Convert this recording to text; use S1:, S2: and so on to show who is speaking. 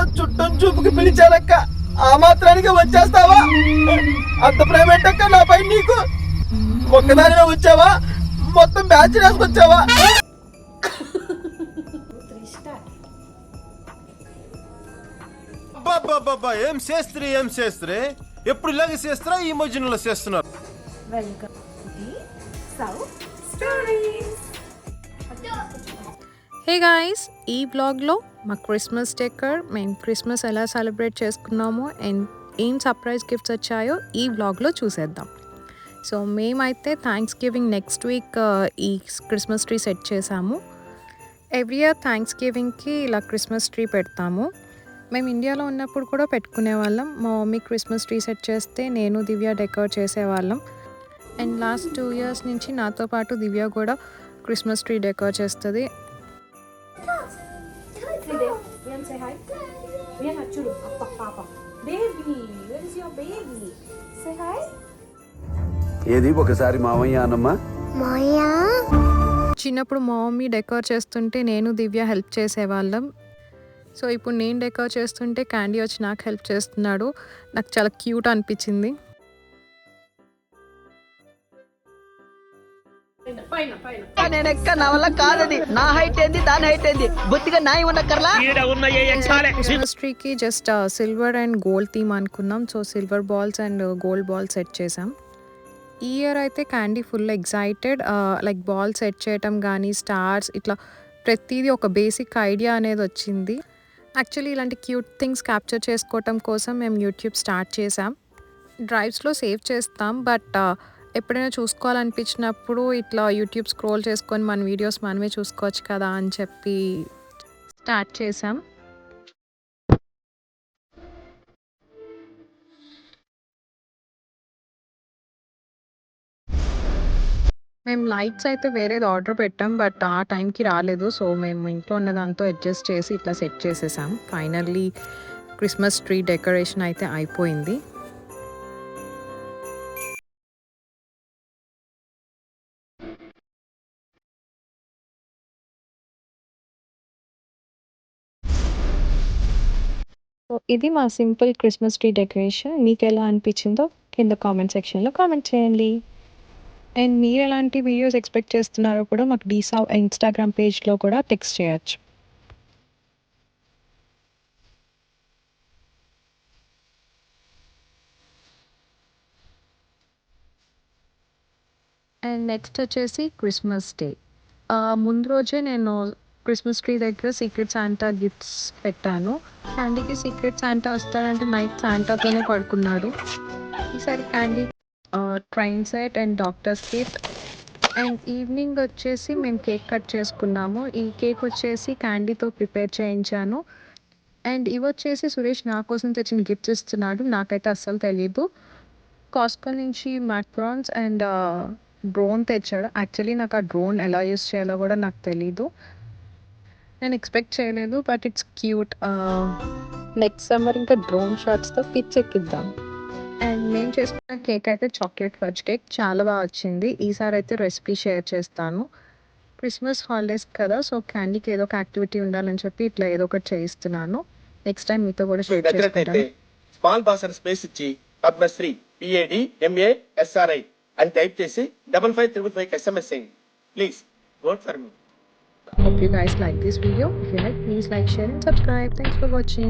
S1: ఏదో చుట్టం చూపుకి పిలిచానక్క. ఆ మాత్రానికి వచ్చేస్తావా? అంత ప్రేమేంటక్క నా పైన నీకు. ఒక్కదానివే వచ్చావా? మొత్తం బ్యాచ్ రాసుకొచ్చావా?
S2: అబ్బాబ్బాబ్బా ఏం చేస్త్రీ ఏం చేస్త్రీ ఎప్పుడు ఇలాగే చేస్తారా ఈ మధ్యలో చేస్తున్నారు?
S3: Welcome South Stories
S4: hey guys ఈ బ్లాగ్లో మా క్రిస్మస్ డెకర్ మేము క్రిస్మస్ ఎలా సెలబ్రేట్ చేసుకున్నామో అండ్ ఏం సర్ప్రైజ్ గిఫ్ట్స్ వచ్చాయో ఈ బ్లాగ్లో చూసేద్దాం. సో మేమైతే థ్యాంక్స్ గివింగ్ నెక్స్ట్ వీక్ ఈ క్రిస్మస్ ట్రీ సెట్ చేసాము. ఎవ్రీ ఇయర్ థ్యాంక్స్ గివింగ్కి ఇలా క్రిస్మస్ ట్రీ పెడతాము. మేము ఇండియాలో ఉన్నప్పుడు కూడా పెట్టుకునే వాళ్ళం. మా మమ్మీ క్రిస్మస్ ట్రీ సెట్ చేస్తే నేను దివ్య డెకర్ చేసేవాళ్ళం. అండ్ లాస్ట్ టూ ఇయర్స్ నుంచి నాతో పాటు దివ్య కూడా క్రిస్మస్ ట్రీ డెకర్ చేస్తుంది.
S3: Rian చూడు అప్ప పాప baby where is your baby say hi
S5: ఏది? ఒకసారి మామయ్య అన్నమ్మా.
S4: చిన్నప్పుడు మా మమ్మీ డెకర్ చేస్తుంటే నేను దివ్య హెల్ప్ చేసేవాళ్ళం. సో ఇప్పుడు నేను డెకర్ చేస్తుంటే క్యాండీ వచ్చి నాకు హెల్ప్ చేస్తున్నాడు. నాకు చాలా క్యూట్ అనిపించింది.
S6: నేను ఎక్క నా వల్ల కాదది. నా హైట్ ఏంది దాని హైట్ ఏంది? బొత్తిగా నాయి
S4: just silver and gold theme అనుకున్నాం so silver balls and gold balls set చేసాం. ఈ ఇయర్ అయితే Candy full excited like ball set చేయటం కానీ స్టార్స్ ఇట్లా ప్రతిదీ ఒక బేసిక్ ఐడియా అనేది వచ్చింది. యాక్చువల్లీ ఇలాంటి క్యూట్ థింగ్స్ క్యాప్చర్ చేసుకోవటం కోసం మేము యూట్యూబ్ స్టార్ట్ చేసాం. డ్రైవ్స్లో సేవ్ చేస్తాం బట్ ఎప్పుడైనా చూసుకోవాలనిపించినప్పుడు ఇట్లా యూట్యూబ్ స్క్రోల్ చేసుకొని మన వీడియోస్ మనమే చూసుకోవచ్చు కదా అని చెప్పి స్టార్ట్ చేసాం మేము లైట్స్ అయితే వేరేది ఆర్డర్ పెట్టాం బట్ ఆ టైంకి రాలేదు. సో మేము ఇంట్లో ఉన్న దాంతో అడ్జస్ట్ చేసి ఇట్లా సెట్ చేసేసాం. ఫైనల్లీ క్రిస్మస్ ట్రీ డెకరేషన్ అయితే అయిపోయింది. సో ఇది మా సింపుల్ క్రిస్మస్ ట్రీ డెకరేషన్ మీకు ఎలా అనిపించిందో కింద కామెంట్ సెక్షన్లో కామెంట్ చేయండి. అండ్ మీరు ఎలాంటి వీడియోస్ ఎక్స్పెక్ట్ చేస్తున్నారో కూడా మాకు డీసా ఇన్స్టాగ్రామ్ పేజ్లో కూడా టెక్స్ట్ చేయొచ్చు. అండ్ నెక్స్ట్ వచ్చేసి క్రిస్మస్ డే ముందు రోజే నేను క్రిస్మస్ ట్రీ దగ్గర సీక్రెట్ శాంటా గిఫ్ట్స్ పెట్టాను. క్యాండీకి సీక్రెట్ శాంటా వస్తాడంటే నైట్ శాంటాతోనే పడుకున్నాడు. ఈసారి Candy train set and doctors kit and evening వచ్చేసి మేము కేక్ కట్ చేసుకున్నాము. ఈ కేక్ వచ్చేసి క్యాండీతో ప్రిపేర్ చేయించాను. అండ్ ఇవి వచ్చేసి సురేష్ నా కోసం తెచ్చిన గిఫ్ట్స్ ఇస్తున్నాడు. నాకైతే అస్సలు తెలియదు కాస్కో నుంచి మ్యాక్రాన్స్ అండ్ డ్రోన్ తెచ్చాడు. యాక్చువల్లీ నాకు ఆ డ్రోన్ ఎలా యూస్ చేయాలో కూడా నాకు తెలీదు. నేను ఎక్స్పెక్ట్ చేయలేదు but it's cute next summer ఇంకా డ్రోన్ షాట్స్తో పిచ్ ఎక్కిద్దాం. అండ్ మేము చేసుకున్న కేక్ అయితే చాక్లెట్ ఫజ్ కేక్ చాలా బాగా వచ్చింది. ఈసారి అయితే రెసిపీ షేర్ చేస్తాను. క్రిస్మస్ హాలిడేస్ కదా సో క్యాండీకి ఏదో ఒక యాక్టివిటీ ఉండాలని చెప్పి ఇట్లా ఏదో ఒకటి చేయిస్తున్నాను. నెక్స్ట్ టైం మీతో కూడా షేర్ చేసుకుంటాను.
S7: స్మాల్ బాసర్ స్పేస్ ఇచ్చి పద్మశ్రీ పిఏడి ఎంఏ ఎస్ఆర్ఐ అని టైప్ చేసి double five triple five SMS చేయండి. Please vote for me
S4: Hope you guys like this video. If you like, please like, share and subscribe. Thanks for watching.